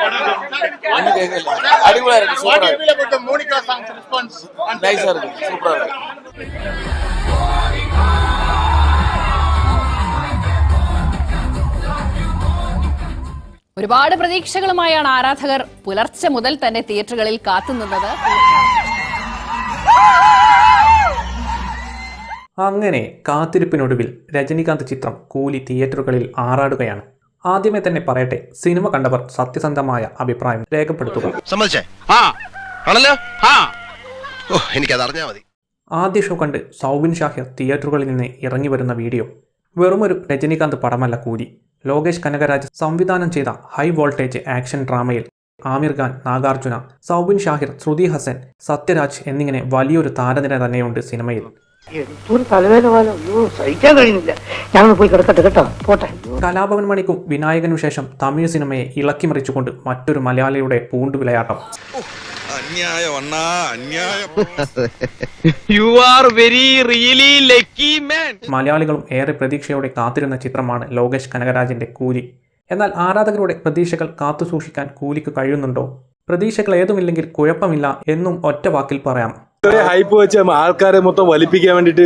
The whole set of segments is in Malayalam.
ஒன்றும் கேட்கல அடிபொலியா இருக்கு What சூப்பரா do you இருக்கு feel about the Monica song's response? on நைஸா Twitter? இருக்கு சூப்பரா இருக்கு ഒരുപാട് പ്രതീക്ഷകളുമായാണ് ആരാധകർ പുലർച്ചെ മുതൽ തന്നെ തിയേറ്ററുകളിൽ കാത്തുനിന്നത് അങ്ങനെ കാത്തിരിപ്പിനൊടുവിൽ രജനീകാന്ത് ചിത്രം കൂലി തിയേറ്ററുകളിൽ ആറാടുകയാണ് ആദ്യമേ തന്നെ പറയട്ടെ സിനിമ കണ്ടവർ സത്യസന്ധമായ അഭിപ്രായം രേഖപ്പെടുത്തുക. ആദ്യ ഷോ കണ്ട് സൗബിൻ ഷാഹിർ തിയേറ്ററുകളിൽ നിന്ന് ഇറങ്ങി വരുന്ന വീഡിയോ വെറുമൊരു രജനീകാന്ത് പടമല്ല കൂലി. ലോകേഷ് കനകരാജ് സംവിധാനം ചെയ്ത ഹൈ വോൾട്ടേജ് ആക്ഷൻ ഡ്രാമയിൽ ആമിർ ഖാൻ നാഗാർജുന സൗബിൻ ഷാഹിർ ശ്രുതി ഹസൻ സത്യരാജ് എന്നിങ്ങനെ വലിയൊരു താരനിര തന്നെയുണ്ട് സിനിമയിൽ. സഹിക്കാൻ കഴിയുന്നില്ല. പോയി കിടക്കട്ടെ കേട്ടോ. പോട്ടെ. കലാഭവൻ മണിക്കും വിനായകനു ശേഷം തമിഴ് സിനിമയെ ഇളക്കി മറിച്ചുകൊണ്ട് മറ്റൊരു മലയാളിയുടെ പൂണ്ടുവിളയാട്ടം. അന്യായം അണ്ണാ അന്യായം. You are very really lucky man മലയാളികളും ഏറെ പ്രതീക്ഷയോടെ കാത്തിരുന്ന ചിത്രമാണ് ലോകേഷ് കനകരാജിന്റെ കൂലി. എന്നാൽ ആരാധകരുടെ പ്രതീക്ഷകൾ കാത്തുസൂക്ഷിക്കാൻ കൂലിക്ക് കഴിയുന്നുണ്ടോ? പ്രതീക്ഷകൾ ഏതുമില്ലെങ്കിൽ കുഴപ്പമില്ല എന്നും ഒറ്റ വാക്കിൽ പറയാം ഹൈപ്പ് വെച്ച് ആൾക്കാരെ മൊത്തം വലിപ്പിക്കാൻ വേണ്ടിട്ട്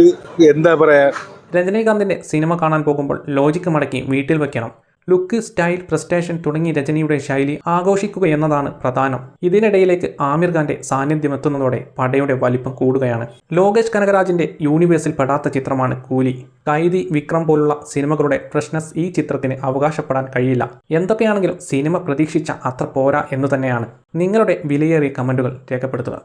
എന്താ പറയാ രജനീകാന്തിന്റെ സിനിമ കാണാൻ പോകുമ്പോൾ ലോജിക്ക് മടക്കി വീട്ടിൽ വെക്കണം. ലുക്ക് സ്റ്റൈൽ പ്രസ്റ്റേഷൻ തുടങ്ങി രജനിയുടെ ശൈലി ആഘോഷിക്കുക എന്നതാണ് പ്രധാനം. ഇതിനിടയിലേക്ക് ആമിർ ഖാന്റെ സാന്നിധ്യം എത്തുന്നതോടെ പടയുടെ വലിപ്പം കൂടുകയാണ്. ലോകേഷ് കനകരാജിന്റെ യൂണിവേഴ്സിൽ പെടാത്ത ചിത്രമാണ് കൂലി. കൈതി വിക്രം പോലുള്ള സിനിമകളുടെ ഫ്രഷ്നസ് ഈ ചിത്രത്തിന് അവകാശപ്പെടാൻ കഴിയില്ല. എന്തൊക്കെയാണെങ്കിലും സിനിമ പ്രതീക്ഷിച്ച അത്ര പോരാ എന്ന് തന്നെയാണ്. നിങ്ങളുടെ വിലയേറിയ കമന്റുകൾ രേഖപ്പെടുത്തുക.